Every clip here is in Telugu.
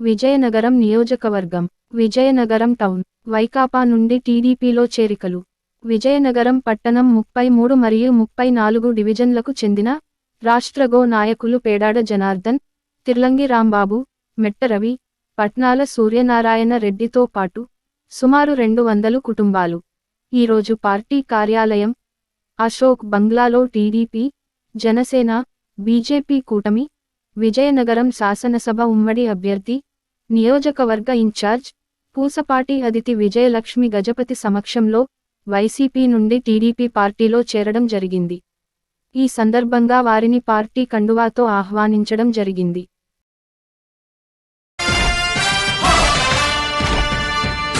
విజయనగరం నియోజకవర్గం విజయనగరం టౌన్ వైకాపా నుండి టీడీపీలో చేరికలు. విజయనగరం పట్టణం ముప్పై మూడు మరియు ముప్పై నాలుగు డివిజన్లకు చెందిన రాష్ట్రగో నాయకులు పేడాడ జనార్దన్ తిర్లంగి రాంబాబు మెట్టరవి పట్నాల సూర్యనారాయణ రెడ్డితో పాటు సుమారు రెండు వందలు కుటుంబాలు. ఈరోజు పార్టీ కార్యాలయం అశోక్ బంగ్లాలో టీడీపీ జనసేన బీజేపీ కూటమి విజయనగరం శాసనసభ ఉమ్మడి అభ్యర్థి నియోజకవర్గ ఇన్ఛార్జ్ పూసపాటి అదితి విజయలక్ష్మి గజపతి సమక్షంలో వైసీపీ నుండి టీడీపీ పార్టీలో చేరడం జరిగింది. ఈ సందర్భంగా వారిని పార్టీ కండువాతో ఆహ్వానించడం జరిగింది.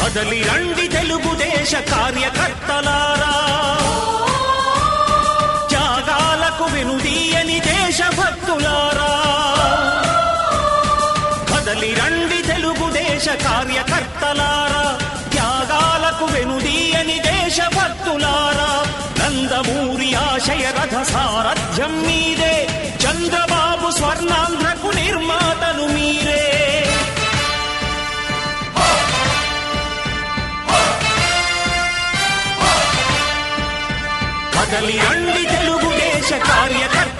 కదలి రండి తెలుగుదేశ కార్యకర్తలారా కార్యకర్తలారా త్యాగాలకు వెనుదీయని దేశభక్తులారా నందమూరి ఆశయ రథ సారథ్యం మీదే చంద్రబాబు స్వర్ణాంధ్రకు నిర్మాతలు మీరే. కదలి అండి తెలుగుదేశ కార్యకర్త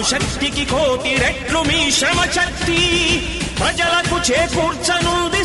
అణుశక్తికి కోటి రెట్లు మీ శ్రమ శక్తి ప్రజలకు చేకూర్చనుంది